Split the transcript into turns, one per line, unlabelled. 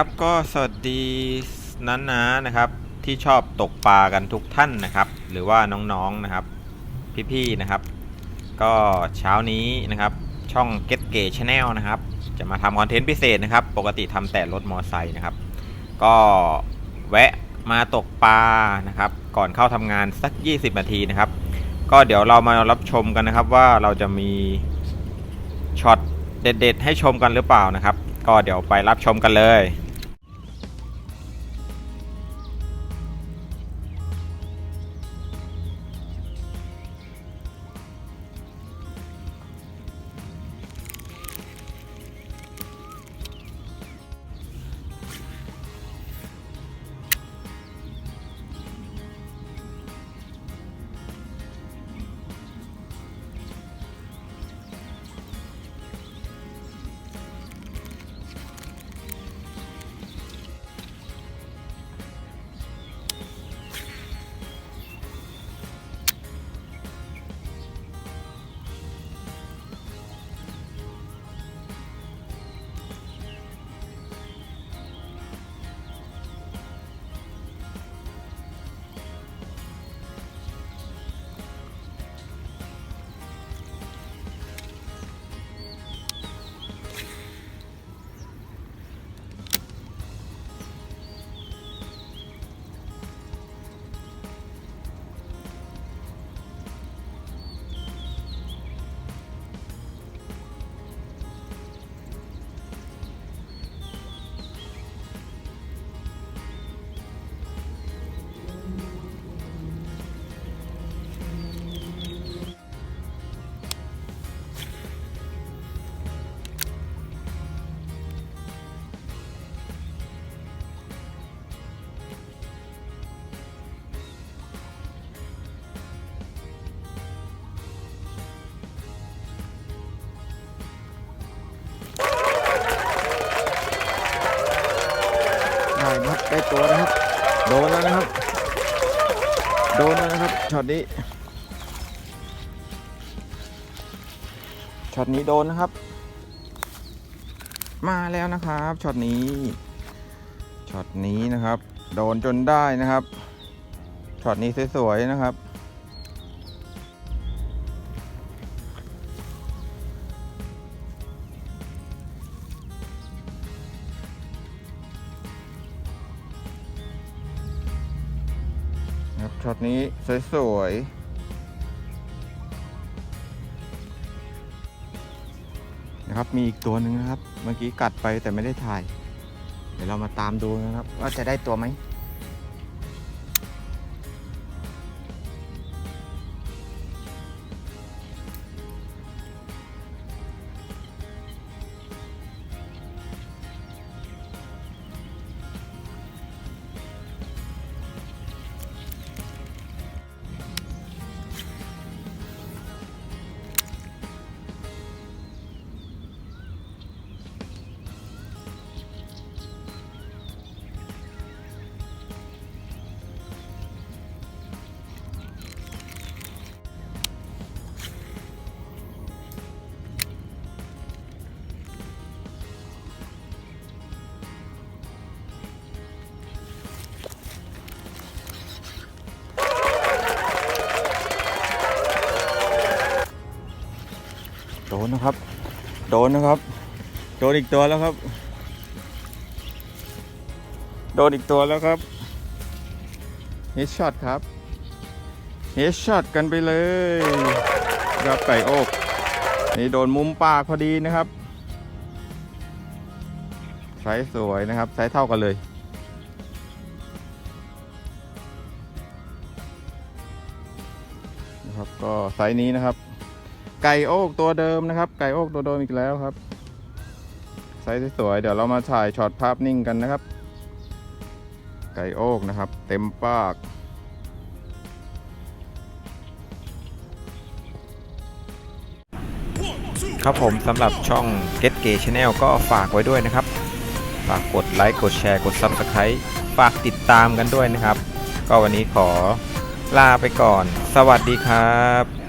ับก็สวัสดีนั้นนะนะครับ ที่ชอบตกปลากันทุกท่านนะครับ หรือว่าน้องๆนะครับ พี่ๆนะครับ ก็เช้านี้นะครับ ช่อง Get g a y Channel นะครับ จะมาทำคอนเทนต์พิเศษนะครับ ปกติทำแต่รถมอไซค์นะครับ ก็แวะมาตกปลานะครับ ก่อนเข้าทำงานสัก 20 นาทีนะครับ ก็เดี๋ยวเรามารับชมกันนะครับว่าเราจะมีช็อตเด็ด ๆ ให้ชมกันหรือเปล่านะครับ ก็เดี๋ยวไปรับชมกันเลย
ได้ตัวนะครับ โดนแล้วนะครับ โดนแล้วนะครับช็อตนี้ช็อตนี้โดนนะครับ มาแล้วนะครับช็อตนี้ช็อตนี้นะครับ โดนจนได้นะครับช็อตนี้สวยๆนะครับ ช็อตนี้สวยๆนะครับมีอีกตัวหนึ่งนะครับ เมื่อกี้กัดไปแต่ไม่ได้ถ่าย เดี๋ยวเรามาตามดูนะครับ ว่าจะได้ตัวไหม โดนนะครับ โดนนะครับ โดนอีกตัวแล้วครับ โดนอีกตัวแล้วครับเฮดช็อตครับเฮดช็อตกันไปเลยครับไก่อกนี่โดนมุมปากพอดีนะครับไซส์สวยนะครับไซส์เท่ากันเลยนะครับก็ไซส์นี้นะครับ ไก่โอกตัวเดิมนะครับ ไก่โอกตัวเดิมอีกแล้วครับไซส์สวยเดี๋ยวเรามาถ่ายช็อตภาพนิ่งกันนะครับ ไก่โอกนะครับ เต็มปาก
ครับผมสำหรับช่อง Get g a y Channel ก็ฝากไว้ด้วยนะครับ ฝากกดไลค์กดแชร์กด Subscribe ฝากติดตามกันด้วยนะครับ ก็วันนี้ขอลาไปก่อน สวัสดีครับ